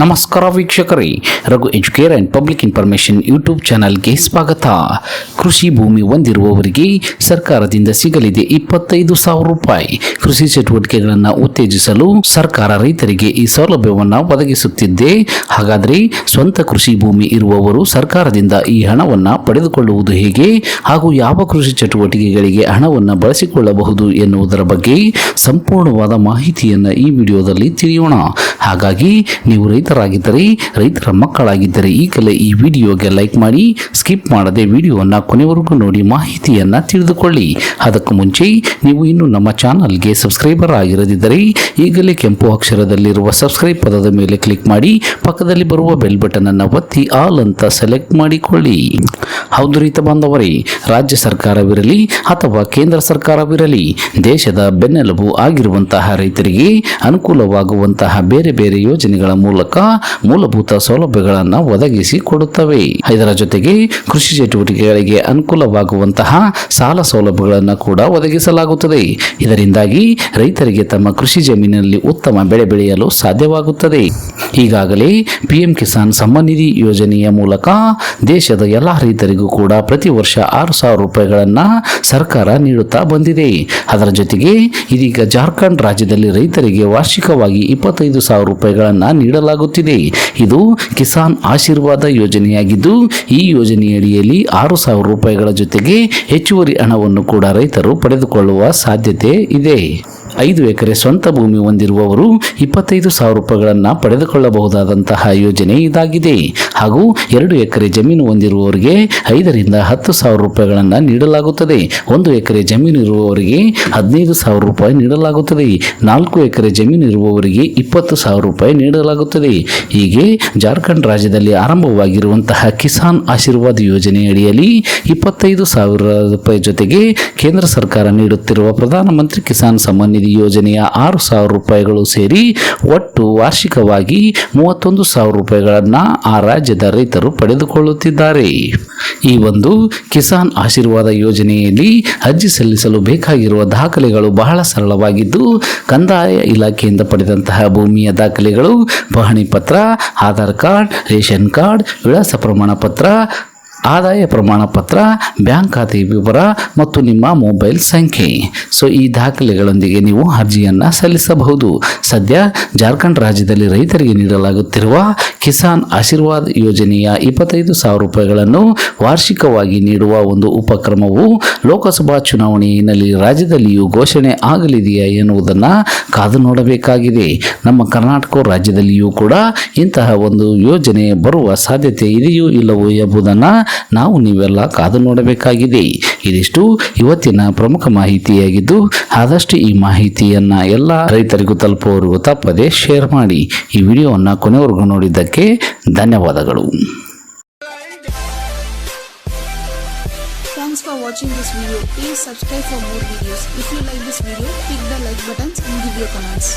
ನಮಸ್ಕಾರ ವೀಕ್ಷಕರೇ. Raghu Educare and public information YouTube ಚಾನಲ್ಗೆ ಸ್ವಾಗತ. ಕೃಷಿ ಭೂಮಿ ಹೊಂದಿರುವವರಿಗೆ ಸರ್ಕಾರದಿಂದ ಸಿಗಲಿದೆ ಇಪ್ಪತ್ತೈದು ಸಾವಿರ ರೂಪಾಯಿ. ಕೃಷಿ ಚಟುವಟಿಕೆಗಳನ್ನು ಉತ್ತೇಜಿಸಲು ಸರ್ಕಾರ ರೈತರಿಗೆ ಈ ಸೌಲಭ್ಯವನ್ನು ಒದಗಿಸುತ್ತಿದ್ದೆ ಹಾಗಾದರೆ ಸ್ವಂತ ಕೃಷಿ ಭೂಮಿ ಇರುವವರು ಸರ್ಕಾರದಿಂದ ಈ ಹಣವನ್ನು ಪಡೆದುಕೊಳ್ಳುವುದು ಹೇಗೆ? ಹಾಗೂ ಯಾವ ಕೃಷಿ ಚಟುವಟಿಕೆಗಳಿಗೆ ಹಣವನ್ನು ಬಳಸಿಕೊಳ್ಳಬಹುದು ಎನ್ನುವುದರ ಬಗ್ಗೆ ಸಂಪೂರ್ಣವಾದ ಮಾಹಿತಿಯನ್ನು ಈ ವಿಡಿಯೋದಲ್ಲಿ ತಿಳಿಯೋಣ. ಹಾಗಾಗಿ ನೀವು ರೈತರಾಗಿದ್ದರೆ, ರೈತರ ಮಕ್ಕಳಾಗಿದ್ದರೆ, ಈಗಲೇ ಈ ವಿಡಿಯೋಗೆ ಲೈಕ್ ಮಾಡಿ, ಸ್ಕಿಪ್ ಮಾಡದೆ ವಿಡಿಯೋವನ್ನು ಕೊನೆವರೆಗೂ ನೋಡಿ ಮಾಹಿತಿಯನ್ನು ತಿಳಿದುಕೊಳ್ಳಿ. ಅದಕ್ಕೂ ಮುಂಚೆ, ನೀವು ಇನ್ನೂ ನಮ್ಮ ಚಾನಲ್ಗೆ ಸಬ್ಸ್ಕ್ರೈಬರ್ ಆಗಿರದಿದ್ದರೆ, ಈಗಲೇ ಕೆಂಪು ಅಕ್ಷರದಲ್ಲಿರುವ ಸಬ್ಸ್ಕ್ರೈಬ್ ಪದದ ಮೇಲೆ ಕ್ಲಿಕ್ ಮಾಡಿ, ಪಕ್ಕದಲ್ಲಿ ಬರುವ ಬೆಲ್ ಬಟನ್ ಅನ್ನು ಒತ್ತಿ ಆಲ್ ಅಂತ ಸೆಲೆಕ್ಟ್ ಮಾಡಿಕೊಳ್ಳಿ. ಹೌದು ರೀತ ಬಾಂಧವರೇ, ರಾಜ್ಯ ಸರ್ಕಾರವಿರಲಿ ಅಥವಾ ಕೇಂದ್ರ ಸರ್ಕಾರವಿರಲಿ, ದೇಶದ ಬೆನ್ನೆಲುಬು ಆಗಿರುವಂತಹ ರೈತರಿಗೆ ಅನುಕೂಲವಾಗುವಂತಹ ಬೇರೆ ಬೇರೆ ಯೋಜನೆಗಳ ಮೂಲಕ ಮೂಲಭೂತ ಸೌಲಭ್ಯಗಳನ್ನು ಒದಗಿಸಿ ಕೊಡುತ್ತವೆ. ಇದರ ಜೊತೆಗೆ ಕೃಷಿ ಚಟುವಟಿಕೆಗಳಿಗೆ ಅನುಕೂಲವಾಗುವಂತಹ ಸಾಲ ಸೌಲಭ್ಯಗಳನ್ನು ಕೂಡ ಒದಗಿಸಲಾಗುತ್ತದೆ. ಇದರಿಂದಾಗಿ ರೈತರಿಗೆ ತಮ್ಮ ಕೃಷಿ ಜಮೀನಿನಲ್ಲಿ ಉತ್ತಮ ಬೆಳೆ ಬೆಳೆಯಲು ಸಾಧ್ಯವಾಗುತ್ತದೆ. ಈಗಾಗಲೇ ಪಿಎಂ ಕಿಸಾನ್ ಸಮ್ಮಾನ್ ನಿಧಿ ಯೋಜನೆಯ ಮೂಲಕ ದೇಶದ ಎಲ್ಲ ರೈತರಿಗೂ ಕೂಡ ಪ್ರತಿ ವರ್ಷ ಆರು ಸಾವಿರ ರೂಪಾಯಿಗಳನ್ನು ಸರ್ಕಾರ ನೀಡುತ್ತಾ ಬಂದಿದೆ. ಅದರ ಜೊತೆಗೆ ಇದೀಗ ಜಾರ್ಖಂಡ್ ರಾಜ್ಯದಲ್ಲಿ ರೈತರಿಗೆ ವಾರ್ಷಿಕವಾಗಿ ಇಪ್ಪತ್ತೈದು ಸಾವಿರ ರೂಪಾಯಿಗಳನ್ನು ನೀಡಲಾಗುತ್ತಿದೆ. ಇದು ಕಿಸಾನ್ ಆಶೀರ್ವಾದ ಯೋಜನೆಯಾಗಿದ್ದು, ಈ ಯೋಜನೆಯಡಿಯಲ್ಲಿ ಆರು ಸಾವಿರ ರೂಪಾಯಿಗಳ ಜೊತೆಗೆ ಹೆಚ್ಚುವರಿ ಹಣವನ್ನು ಕೂಡ ರೈತರು ಪಡೆದುಕೊಳ್ಳುವ ಸಾಧ್ಯತೆ ಇದೆ. ಐದು ಎಕರೆ ಸ್ವಂತ ಭೂಮಿ ಹೊಂದಿರುವವರು ಇಪ್ಪತ್ತೈದು ಸಾವಿರ ರೂಪಾಯಿಗಳನ್ನು ಪಡೆದುಕೊಳ್ಳಬಹುದಾದಂತಹ ಯೋಜನೆ ಇದಾಗಿದೆ. ಹಾಗೂ ಎರಡು ಎಕರೆ ಜಮೀನು ಹೊಂದಿರುವವರಿಗೆ ಐದರಿಂದ ಹತ್ತು ಸಾವಿರ ರೂಪಾಯಿಗಳನ್ನು ನೀಡಲಾಗುತ್ತದೆ. ಒಂದು ಎಕರೆ ಜಮೀನು ಇರುವವರಿಗೆ ಹದಿನೈದು ಸಾವಿರ ರೂಪಾಯಿ ನೀಡಲಾಗುತ್ತದೆ. ನಾಲ್ಕು ಎಕರೆ ಜಮೀನು ಇರುವವರಿಗೆ ಇಪ್ಪತ್ತು ಸಾವಿರ ರೂಪಾಯಿ ನೀಡಲಾಗುತ್ತದೆ. ಹೀಗೆ ಜಾರ್ಖಂಡ್ ರಾಜ್ಯದಲ್ಲಿ ಆರಂಭವಾಗಿರುವಂತಹ ಕಿಸಾನ್ ಆಶೀರ್ವಾದ್ ಯೋಜನೆಯಡಿಯಲ್ಲಿ ಇಪ್ಪತ್ತೈದು ಸಾವಿರ ರೂಪಾಯಿ ಜೊತೆಗೆ ಕೇಂದ್ರ ಸರ್ಕಾರ ನೀಡುತ್ತಿರುವ ಪ್ರಧಾನಮಂತ್ರಿ ಕಿಸಾನ್ ಸಮ್ಮಾನ್ ನಿಧಿ ಯೋಜನೆಯ ಆರು ಸಾವಿರ ರೂಪಾಯಿಗಳು ಸೇರಿ ಒಟ್ಟು ವಾರ್ಷಿಕವಾಗಿ ಮೂವತ್ತೊಂದು ಸಾವಿರ ರೂಪಾಯಿಗಳನ್ನು ಆ ರಾಜ್ಯದ ರೈತರು ಪಡೆದುಕೊಳ್ಳುತ್ತಿದ್ದಾರೆ. ಈ ಒಂದು ಕಿಸಾನ್ ಆಶೀರ್ವಾದ ಯೋಜನೆಯಲ್ಲಿ ಅರ್ಜಿ ಸಲ್ಲಿಸಲು ಬೇಕಾಗಿರುವ ದಾಖಲೆಗಳು ಬಹಳ ಸರಳವಾಗಿದ್ದು, ಕಂದಾಯ ಇಲಾಖೆಯಿಂದ ಪಡೆದಂತಹ ಭೂಮಿಯ ದಾಖಲೆಗಳು, ಪಹಣಿ ಪತ್ರ, ಆಧಾರ್ ಕಾರ್ಡ್, ರೇಷನ್ ಕಾರ್ಡ್, ವಿಳಾಸ ಪ್ರಮಾಣ ಪತ್ರ ಆದಾಯ ಪ್ರಮಾಣ ಪತ್ರ, ಬ್ಯಾಂಕ್ ಖಾತೆ ವಿವರ ಮತ್ತು ನಿಮ್ಮ ಮೊಬೈಲ್ ಸಂಖ್ಯೆ. ಸೊ, ಈ ದಾಖಲೆಗಳೊಂದಿಗೆ ನೀವು ಅರ್ಜಿಯನ್ನು ಸಲ್ಲಿಸಬಹುದು. ಸದ್ಯ ಜಾರ್ಖಂಡ್ ರಾಜ್ಯದಲ್ಲಿ ರೈತರಿಗೆ ನೀಡಲಾಗುತ್ತಿರುವ ಕಿಸಾನ್ ಆಶೀರ್ವಾದ್ ಯೋಜನೆಯ ಇಪ್ಪತ್ತೈದು ಸಾವಿರ ರೂಪಾಯಿಗಳನ್ನು ವಾರ್ಷಿಕವಾಗಿ ನೀಡುವ ಒಂದು ಉಪಕ್ರಮವು ಲೋಕಸಭಾ ಚುನಾವಣೆಯಲ್ಲಿ ರಾಜ್ಯದಲ್ಲಿಯೂ ಘೋಷಣೆ ಆಗಲಿದೆಯಾ ಎನ್ನುವುದನ್ನು ಕಾದು ನೋಡಬೇಕಾಗಿದೆ. ನಮ್ಮ ಕರ್ನಾಟಕ ರಾಜ್ಯದಲ್ಲಿಯೂ ಕೂಡ ಇಂತಹ ಒಂದು ಯೋಜನೆ ಬರುವ ಸಾಧ್ಯತೆ ಇದೆಯೋ ಇಲ್ಲವೋ ಎಂಬುದನ್ನು ನಾವು ನೀವೆಲ್ಲ ಕಾದು ನೋಡಬೇಕಾಗಿದೆ ಇದಿಷ್ಟು ಇವತ್ತಿನ ಪ್ರಮುಖ ಮಾಹಿತಿಯಾಗಿದ್ದು ಆದಷ್ಟು ಈ ಮಾಹಿತಿಯನ್ನ ಎಲ್ಲ ರೈತರಿಗೂ ತಲುಪುವವರೆಗೂ ತಪ್ಪದೆ ಶೇರ್ ಮಾಡಿ ಈ ವಿಡಿಯೋವನ್ನು ಕೊನೆವರೆಗೂ ನೋಡಿದ್ದಕ್ಕೆ ಧನ್ಯವಾದಗಳು Thanks for watching this video. Please subscribe for more videos. If you like this video, click the like buttons and give your comments.